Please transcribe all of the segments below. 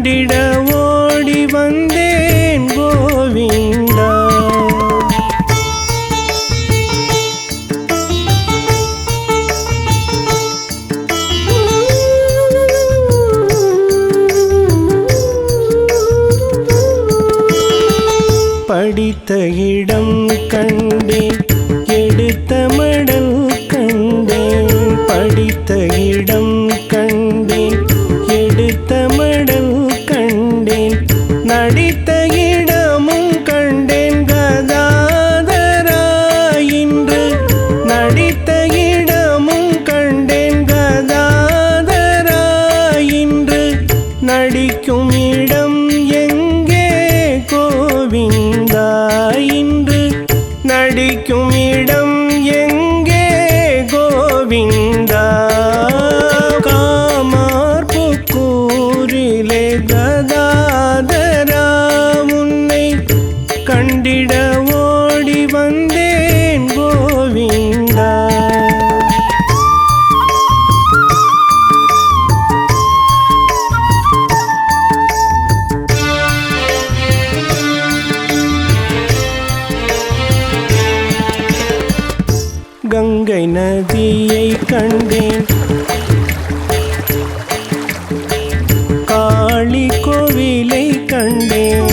கண்டிட ஓடி வந்தேன் கோவிந்தா. படித்த இடம் கண்டேன் எடுத்த மடல் கண்டேன் படித்த கண்டேன்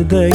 ಹೃದಯ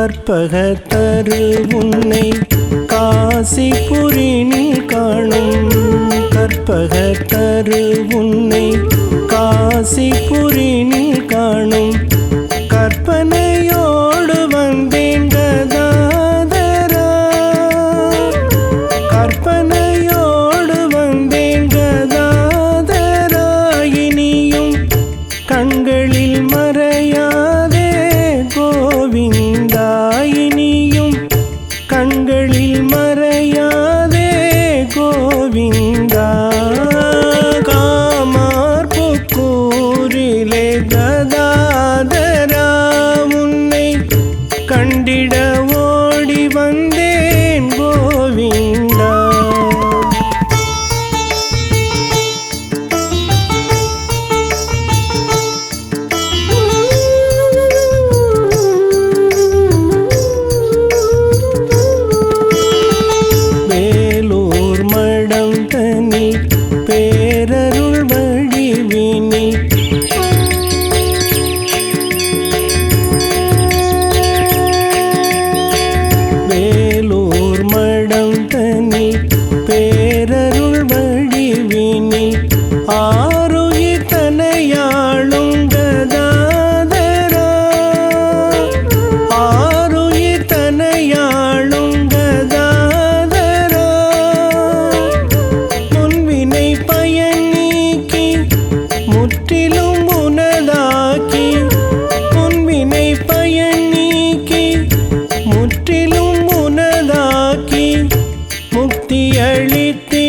கற்பக தரில் உன்னை காசிபுரினில் காணும். கற்பக தரில் உன்னை காசிபுரினில் காணும். அளித்த